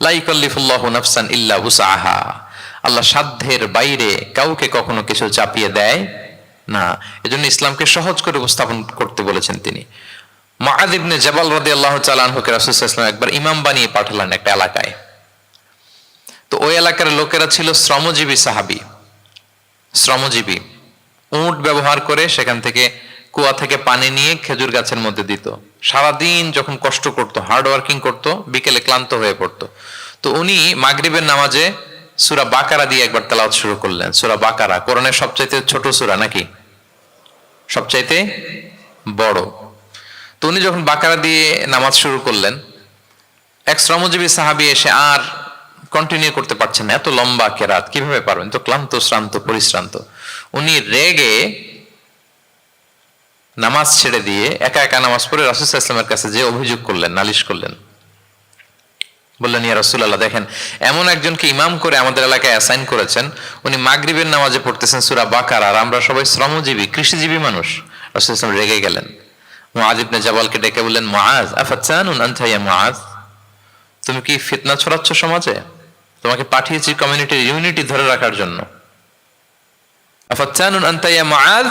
নাফসান ইল্লা উসাহা আল্লাহ সাধ্যের বাইরে কাউকে কখনো কিছু চাপিয়ে দেয় না। এজন্য ইসলামকে সহজ করে উপস্থাপন করতে বলেছেন তিনি। মাআদ ইবনে জাবাল রাসূলুল্লাহ সাল্লাল্লাহু আলাইহি ওয়াসাল্লাম একবার ইমাম বানিয়ে পাঠালেন একটা এলাকায়। তো ওই এলাকার লোকেরা ছিল শ্রমজীবী সাহাবী। শ্রমজীবী। উট ব্যবহার করে সেখান থেকে কুয়া থেকে পানি নিয়ে খেজুর গাছের মধ্যে দিত। সারাদিন যখন কষ্ট করতো হার্ড ওয়ার্কিং করতো, বিকেলে ক্লান্ত হয়ে পড়তো। তো উনি মাগরিবের নামাজে সুরা বাকারা দিয়ে একবার তেলাওয়াত শুরু করলেন। সুরা বাকারা, কোরআনের সবচাইতে ছোট সুরা নাকি? সবচাইতে বড়। তো উনি যখন বাকারা দিয়ে নামাজ শুরু করলেন, এক শ্রমজীবী সাহাবি এসে আর কন্টিনিউ করতে পারছেন না, এত লম্বা কেরাত, কীভাবে পারবেন? তো ক্লান্ত, শ্রান্ত, পরিশ্রান্ত। উনি রেগে নামাজ ছেড়ে দিয়ে একা একা নামাজ পড়ে রাসুল ইসলামের কাছে যে অভিযোগ করলেন, নালিশ করলেন। বললেন, ইয়া রসুল্লাহ দেখেন, এমন একজনকে ইমাম করে আমাদের এলাকায় অ্যাসাইন করেছেন। উনি মাগরিবের নামাজে পড়তেছেন সুরা বাকার আর আমরা সবাই শ্রমজীবী, কৃষিজীবী মানুষ। রাসুল ইসলাম রেগে গেলেন। মুআজ ইবনে জাবালকে ডেকে বললেন, মুআজ আফাতসানুন আনতা ইয়া মুআজ? তুমি কি ফিতনা ছড়াচ্ছ সমাজে? তোমাকে পাঠিয়েছি কমিউনিটির ইউনিটি ধরে রাখার জন্য। আফাতসানুন আনতা ইয়া মুআজ?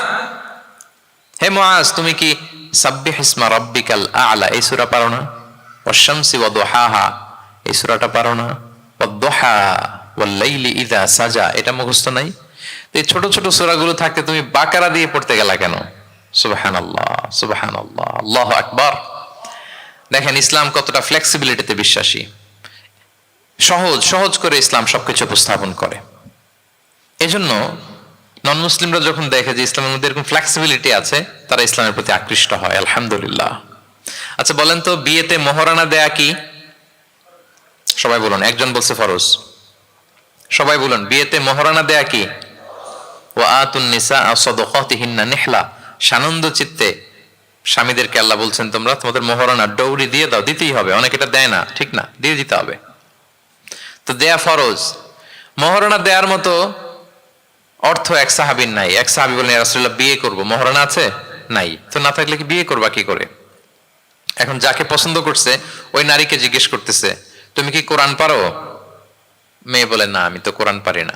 হে মুআজ, তুমি কি সাব্বিহ ইসমা রাব্বিকাল আ'লা? এই সূরা পারো না? ওয়াশ-শামসি ওয়া দুহাহা এই সূরাটা পারো না? ওয়াদ-দুহা, ওয়াল-লাইলি ইযা সাজা। এটা মুখস্থ নাই? তো এই ছোট ছোট সূরাগুলো থাকতে তুমি বাকারা দিয়ে পড়তে গেলা কেন? সুবহানাল্লাহ সুবহানাল্লাহ। আল্লাহু আকবার। দেখেন, ইসলাম কতটা ফ্লেক্সিবিলিটিতে বিশ্বাসী। সহজ সহজ করে ইসলাম সবকিছু উপস্থাপন করে। এজন্য নন মুসলিমরা যখন দেখে যে ইসলামের মধ্যে এরকম ফ্লেক্সিবিলিটি আছে, তারা ইসলামের প্রতি আকৃষ্ট হয়, আলহামদুলিল্লাহ। আচ্ছা বলেন তো, বিয়েতে মহারানা দেয়া কি? সবাই বলুন, একজন বলছে ফরজ। সবাই বলুন, বিয়েতে মহারানা দেয়া কি? ও আতুন নিসা সদকাতিহিন্না নিহলা। সানন্দ চিত্তে স্বামীদেরকে আল্লাহ বলছেন তোমরা, তোমাদের মহারানা ডৌরি দিয়ে দাও, দিতেই হবে। অনেক এটা দেয় না, ঠিক না, দিয়ে দিতে হবে। তো দেয়া ফরজ। মহারণা দেওয়ার মতো অর্থ এক সাহাবির নাই। এক সাহাবি বলেন রাসুল্লাহ বিয়ে করব। মহারণা আছে? নাই। তো না থাকলে কি বিয়ে করবা কি করে? এখন যাকে পছন্দ করছে, ওই নারীকে জিজ্ঞেস করতেছে, তুমি কি কোরআন পারো? মেয়ে বলে, না, আমি তো কোরআন পারি না।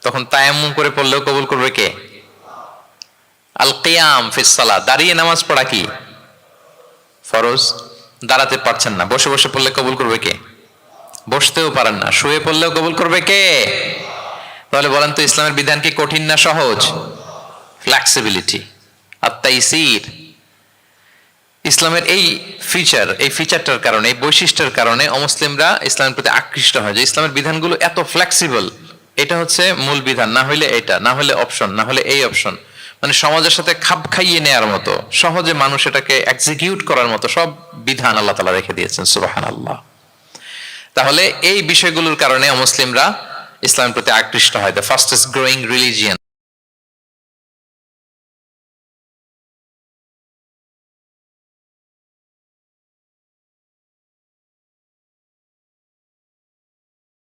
তখন তায়াম্মুম করে পড়লেও কবুল করবে কে? আল কিয়াম ফিসালা দাঁড়িয়ে নামাজ পড়া কি? ফরজ। দাঁড়াতে পারছেন না। বসে বসে পড়লে কবুল করবে কে? বসতেও পারেন না। শুয়ে পড়লেও কবুল করবে কে? তাহলে বলেন তো ইসলামের বিধান কি কঠিন না সহজ? ফ্লেক্সিবিলিটি আর ইসলামের এই ফিচার এই ফিচারটার কারণে এই বৈশিষ্ট্যের কারণে অমুসলিমরা ইসলামের প্রতি আকৃষ্ট হয়। যে ইসলামের বিধানগুলো এত ফ্লেক্সিবল এটা হচ্ছে মূল বিধান, না হলে এটা, না হলে অপশন না হলে এই অপশন মানে সমাজের সাথে খাপ খাইয়ে নেয়ার মতো, সহজে মানুষ এটাকে এক্সিকিউট করার মতো সব বিধান আল্লাহ তালা রেখে দিয়েছেন সুবাহান আল্লাহ তাহলে এই বিষয়গুলোর কারণে মুসলিমরা ইসলামের প্রতি আকৃষ্ট হয় দ্য ফাস্টেস্ট গ্রোয়িং রিলিজিয়ান